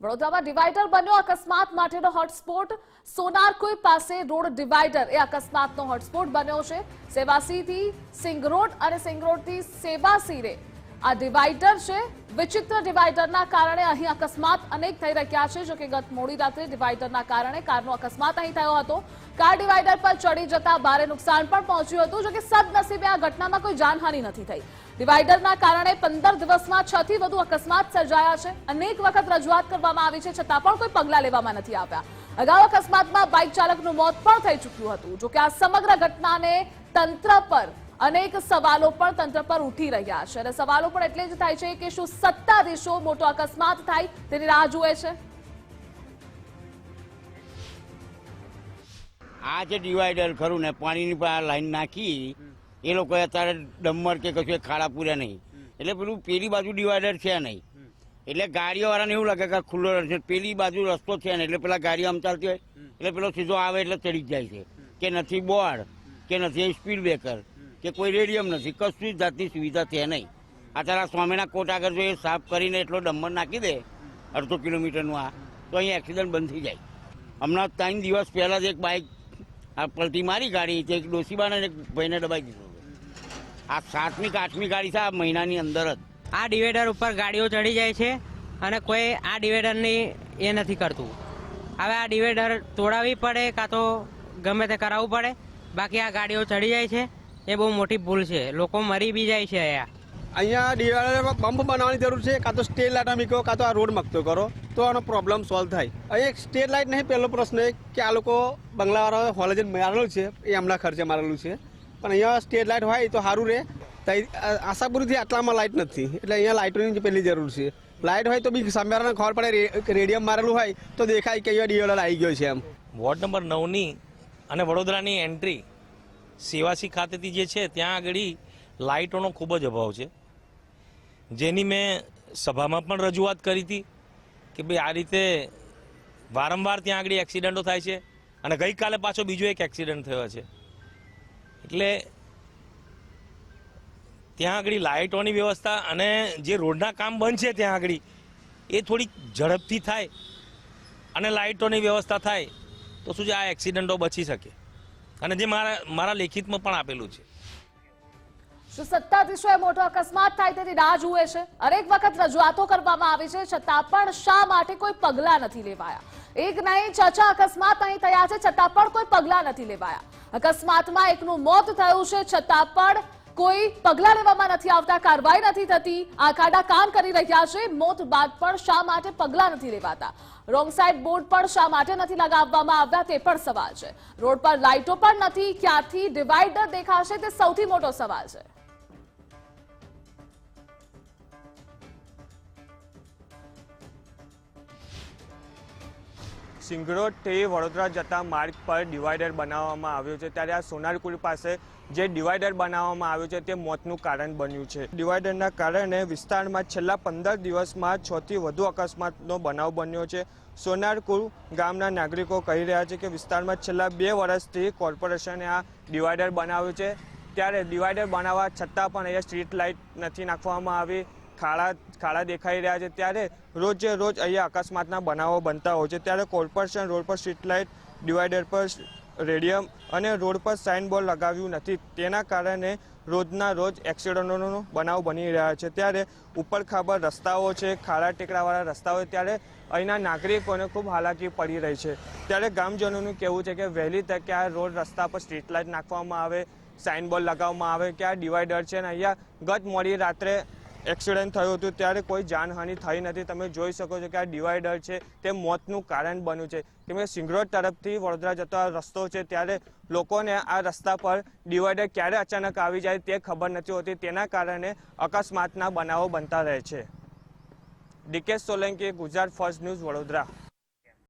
વડોદરામાં ડિવાઈડર બન્યો. અકસ્માત માટેનો હોટસ્પોટ સોનારકુઈ પાસે રોડ ડિવાઈડર એ અકસ્માતનો હોટસ્પોટ બન્યો છે. સેવાસીથી સિંગરોડ અને સિંગરોડથી સેવાસીરે આ ડિવાઈડર છે. વિચિત્ર ડિવાઈડરના કારણે અહીં અકસ્માત અનેક થઈ રહ્યા છે જો કે ગત મોડી રાત્રે ડિવાઈડરના કારણે કારનો અકસ્માત અહીં થયો હતો. કાર ડિવાઈડર પર ચડી જતા ભારે નુકસાન પણ પહોંચ્યું હતું જો કે સદનસીબે આ ઘટનામાં કોઈ જાનહાનિ નથી થઈ. ડિવાઈડરના કારણે પંદર દિવસમાં છ થી વધુ અકસ્માત સર્જાયા છે. અનેક વખત રજૂઆત કરવામાં આવી છે, છતાં પણ કોઈ પગલાં લેવામાં નથી આવ્યા. અગાઉ અકસ્માતમાં બાઇક ચાલકનું મોત પણ થઈ ચૂક્યું હતું જો કે આ સમગ્ર ઘટનાને તંત્ર પર અનેક સવાલો પણ તંત્ર પર ઉઠી રહ્યા છે અને સવાલો પણ એટલે જ થાય છે કે શું સત્તાધીશો મોટો અકસ્માત થાય તેની રાહ જુએ છે. આ જે ડિવાઈડર ખરું ને, પાણીની પા- લાઈન નાખી, એ લોકોએ અત્યારે ડમર કે કશું ખાડા પૂર્યા નહીં. એટલે પેલું પેલી બાજુ ડિવાઈડર છે નહીં. એટલે ગાડીઓવાળાને એવું લાગે કે ખુલ્લો રસ્તો પેલી બાજુ રસ્તો છે ને એટલે પેલા ગાડીઓ આમ ચાલતી હોય, એટલે પેલો સીધો આવે એટલે ચડી જાય છે. કે નથી બોર્ડ, કે નથી સ્પીડ બ્રેકર. કે કોઈ રેડિયમ નથી. કશું જ જાતની સુવિધા છે નહીં. અત્યારે સ્વામીના કોટ આગળ જો એ સાફ કરીને એટલો ડમ્બર નાખી દે, અડધો કિલોમીટરનું આ, તો અહીં એક્સિડન્ટ બંધ થઈ જાય. હમણાં ત્રણ દિવસ પહેલાં જ એક બાઇક આ પલટી મારી ગાડી તે એક ડોસીબાને એક ભાઈને દબાઈ દીધો આ સાતમી કે આઠમી ગાડી છે, આ મહિનાની અંદર જ. આ ડિવાઈડર ઉપર ગાડીઓ ચડી જાય છે અને કોઈ આ ડિવાઈડરની એ નથી કરતું. હવે આ ડિવાઈડર તોડાવવી પડે કાં તો ગમે તે કરાવવું પડે. બાકી આ ગાડીઓ ચડી જાય છે. એ બહુ મોટી ભૂલ છે. લોકો મરી બી જાય છે અહીંયા. અહીંયા ડિવાઈડરમાં બમ્પ બનાવવાની જરૂર છે કાં તો સ્ટેટ લાઇટ મૂકો કાં તો આ રોડ મકતો કરો તો આનો પ્રોબ્લેમ સોલ્વ થાય. અહીંયા એક સ્ટેટ લાઇટ નહીં પહેલો પ્રશ્ન કે આ લોકો બંગલાવાળા હોલેજ મારેલું છે એ એમના ખર્ચે મારેલું છે. પણ અહીંયા સ્ટેટ લાઇટ હોય તો સારું રહે. આશાપુરીથી આટલામાં લાઇટ નથી. એટલે અહીંયા લાઇટોની પહેલી જરૂર છે. લાઇટ હોય તો બી સામેવાળાને ખબર પડે રેડિયમ મારેલું હોય તો દેખાય કે અહીંયા ડિવાઈડર આવી ગયો છે એમ. વોર્ડ નંબર નવની અને વડોદરાની એન્ટ્રી સેવાસી ખાતેથી જે છે, ત્યાં આગળ લાઇટોનો ખૂબ જ અભાવ છે. જેની મેં સભામાં પણ રજૂઆત કરી હતી કે ભાઈ આ રીતે વારંવાર ત્યાં આગળ એક્સિડન્ટો થાય છે અને ગઈકાલે પાછો બીજો એક એક્સિડન્ટ થયો છે. એટલે ત્યાં આગળ લાઇટોની વ્યવસ્થા અને જે રોડના કામ બંધ છે ત્યાં આગળ, એ થોડીક ઝડપથી થાય અને લાઇટોની વ્યવસ્થા થાય તો શું છે, આ એક્સિડન્ટો બચી શકે? અને જે મારા મારા લેખિતમાં પણ આપેલું છે. શું સત્તાધીશોએ મોટો અકસ્માત થાય તેની રાહ જુએ છે? અનેક વખત રજૂઆતો કરવામાં આવી છે, છતાં પણ શા માટે કોઈ પગલાં નથી લેવાયા? એક નહીં ચર્ચા અકસ્માત અહીં થયા છે, છતાં પણ કોઈ પગલાં નથી લેવાયા. અકસ્માતમાં એકનું મોત થયું છે, છતાં પણ કોઈ પગલાં લેવામાં નથી આવતા, કાર્યવાહી નથી થતી. આ ખાડા કામ કરી રહ્યા છે. મોત બાદ પણ શા માટે પગલાં નથી લેવાતા? રોંગ સાઈડ બોર્ડ પણ શા માટે નથી લગાવવામાં આવ્યા તે પણ સવાલ છે. રોડ પર લાઇટો પણ નથી. ક્યાંથી ડિવાઈડર દેખાશે તે સૌથી મોટો સવાલ છે. સિંગરોડથી વડોદરા જતા માર્ગ પર ડિવાઈડર બનાવવામાં આવ્યું છે. ત્યારે આ સોનારકુલ પાસે જે ડિવાઈડર બનાવવામાં આવ્યું છે તે મોતનું કારણ બન્યું છે. ડિવાઈડરના કારણે વિસ્તારમાં છેલ્લા પંદર દિવસમાં છથી વધુ અકસ્માતનો બનાવ બન્યો છે. સોનારકુર ગામના નાગરિકો કહી રહ્યા છે કે વિસ્તારમાં છેલ્લા બે વર્ષથી કોર્પોરેશને આ ડિવાઈડર બનાવ્યું છે. ત્યારે ડિવાઈડર બનાવવા છતાં પણ અહીંયા સ્ટ્રીટ લાઇટ નથી નાખવામાં આવી. ખાડા ખાડા દેખાઈ રહ્યા છે. ત્યારે રોજે રોજ અહીંયા અકસ્માતના બનાવો બનતા હોય છે. ત્યારે કોર્પોરેશન રોડ પર સ્ટ્રીટ લાઇટ ડિવાઈડર પર રેડિયમ અને રોડ પર સાઇન બોર્ડ લગાવ્યું નથી. તેના કારણે રોજના રોજ એક્સિડન્ટોનો બનાવ બની રહ્યા છે. ત્યારે ઉપર ખાબર રસ્તાઓ છે ખાડા ટેકરાવાળા રસ્તાઓ ત્યારે અહીંના નાગરિકોને ખૂબ હાલાકી પડી રહી છે. ત્યારે ગામજનોનું કહેવું છે કે વહેલી તકે આ રોડ રસ્તા પર સ્ટ્રીટ લાઇટ નાખવામાં આવે, સાઇન બોર્ડ લગાવવામાં આવે, કે આ ડિવાઈડર છે ને અહીંયા ગત મોડી રાત્રે એક્સિડન્ટ થયું હતું, ત્યારે કોઈ જાનહાનિ થઈ નથી. તમે જોઈ શકો છો કે આ ડિવાઈડર છે, તે મોતનું કારણ બન્યું છે. કેમ કે સિંગરોડ તરફથી વડોદરા જતો આ રસ્તો છે, ત્યારે લોકોને આ રસ્તા પર ડિવાઈડર ક્યારે અચાનક આવી જાય તે ખબર નથી હોતી. તેના કારણે અકસ્માતના બનાવો બનતા રહે છે. DK Solanki, Gujarat first news, Vadodara.